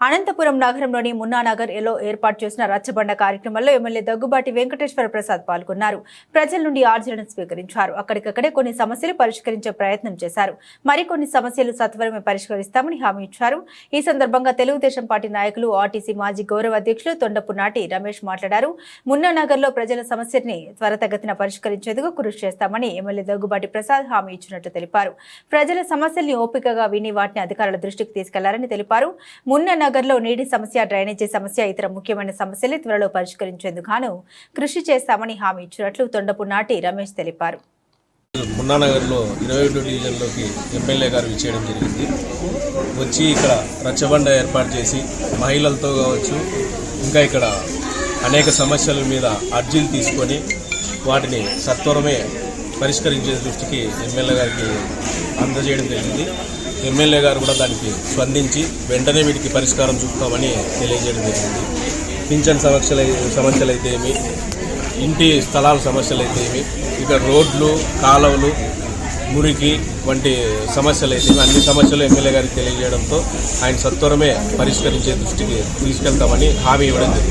అనంతపురం నగరంలోని మున్నానగర్ ఎలో ఏర్పాటు చేసిన రచ్చబండ కార్యక్రమంలో ఎమ్మెల్యే దగ్గుబాటి వెంకటేశ్వర ప్రసాద్ పాల్గొన్నారు. ప్రజల నుండి ఆర్జీలను స్వీకరించారు. అక్కడికక్కడే కొన్ని సమస్యలు పరిష్కరించే ప్రయత్నం చేశారు. మరికొన్ని సమస్యలు సత్వరమే పరిష్కరిస్తామని హామీ ఇచ్చారు. ఈ సందర్భంగా తెలుగుదేశం పార్టీ నాయకులు ఆర్టీసీ మాజీ గౌరవ అధ్యక్షులు తొండపు నాటి రమేష్ మాట్లాడారు. మున్నానగర్లో ప్రజల సమస్యని త్వరతగతిన పరిష్కరించేందుకు కృషి చేస్తామని ఎమ్మెల్యే దగ్గుబాటి ప్రసాద్ హామీ ఇచ్చినట్లు తెలిపారు. ప్రజల సమస్యల్ని ఓపికగా విని వాటిని అధికారుల దృష్టికి తీసుకెళ్ళారని తెలిపారు. మున్న నగర్లో నీటి సమస్య డ్రైనేజీ సమస్య ఇతర ముఖ్యమైన సమస్యలు త్వరలో పరిష్కరించేందుకు గాను కృషి చేస్తామని హామీ ఇచ్చినట్లు తొండపు నాటి రమేష్ తెలిపారు. మున్నానగర్లో ఇరవై ఒకటో డివిజన్లోకి ఎమ్మెల్యే గారు విచ్చేయడం జరిగింది. వచ్చి ఇక్కడ రచ్చబండ ఏర్పాటు చేసి మహిళలతో కావచ్చు ఇంకా ఇక్కడ అనేక సమస్యల మీద అర్జీలు తీసుకొని వాటిని సత్వరమే పరిష్కరించే దృష్టికి ఎమ్మెల్యే గారికి అందజేయడం జరిగింది. ఎమ్మెల్యే గారు కూడా దానికి స్పందించి వెంటనే వీటికి పరిష్కారం చూపుతామని తెలియజేయడం జరిగింది. పింఛన్ సమస్యలు సమస్యలు అయితే ఏమి? ఇంటి స్థలాల సమస్యలు అయితే ఏమి? ఇక రోడ్లు కాలువలు మురికి వంటి సమస్యలు అయితే అన్ని సమస్యలు ఎమ్మెల్యే గారికి తెలియజేయడంతో ఆయన సత్వరమే పరిష్కరించే దృష్టికి తీసుకెళ్తామని హామీ ఇవ్వడం జరిగింది.